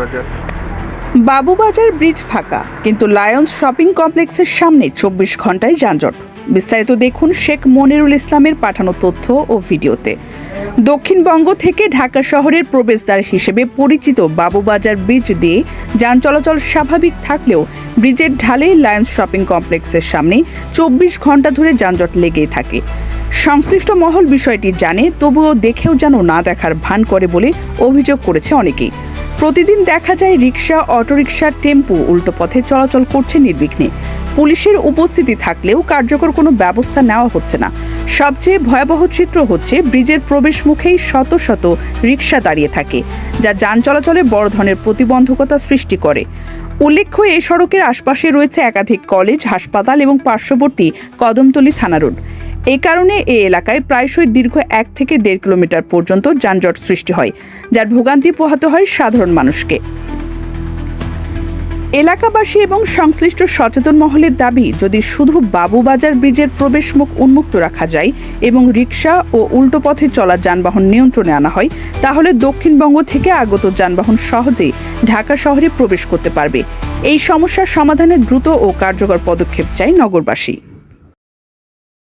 বাজার। বাবুবাজার ব্রিজ ফাঁকা, কিন্তু লায়ন্স শপিং কমপ্লেক্সের সামনে চব্বিশ ঘন্টায় যানজট। বিস্তারিত দেখুন শেখ মনিরুল ইসলামের পাঠানো তথ্য ও ভিডিওতে। দক্ষিণবঙ্গ থেকে ঢাকা শহরের প্রবেশদ্বার হিসেবে পরিচিত বাবুবাজার ব্রিজ দিয়ে যান চলাচল স্বাভাবিক থাকলেও ব্রিজের ঢালে লায়ন্স শপিং কমপ্লেক্সের সামনে চব্বিশ ঘণ্টা ধরে যানজট লেগেই থাকে। সংশ্লিষ্ট মহল বিষয়টি জানে, তবুও দেখেও যেন না দেখার ভান করে বলে অভিযোগ করেছে অনেকেই। প্রতিদিন দেখা যায় রিক্সা অটোরিকশা, টেম্পো উল্টো পথে চলাচল করছে নির্বিঘ্নে। পুলিশের উপস্থিতি থাকলেও কার্যকর কোনো ব্যবস্থা নেওয়া হচ্ছে না। সবচেয়ে ভয়াবহ চিত্র হচ্ছে ব্রিজের প্রবেশ মুখেই শত শত রিক্সা দাঁড়িয়ে থাকে, যা যান চলাচলে বড় ধরনের প্রতিবন্ধকতা সৃষ্টি করে। উল্লেখ্য এই সড়কের আশপাশে রয়েছে একাধিক কলেজ, হাসপাতাল এবং পার্শ্ববর্তী কদমতলী থানা রোড। এ কারণে এই এলাকায় প্রায়শই দীর্ঘ এক থেকে দেড় কিলোমিটার পর্যন্ত যানজট সৃষ্টি হয়, যার ভোগান্তি পোহাতে হয় সাধারণ মানুষকে। এলাকাবাসী এবং সংশ্লিষ্ট সচেতন মহলের দাবি, যদি শুধু বাবুবাজার ব্রিজের প্রবেশ মুখ উন্মুক্ত রাখা যায় এবং রিক্সা ও উল্টো পথে চলা যানবাহন নিয়ন্ত্রণে আনা হয়, তাহলে দক্ষিণবঙ্গ থেকে আগত যানবাহন সহজেই ঢাকা শহরে প্রবেশ করতে পারবে। এই সমস্যার সমাধানে দ্রুত ও কার্যকর পদক্ষেপ চাই নগরবাসী।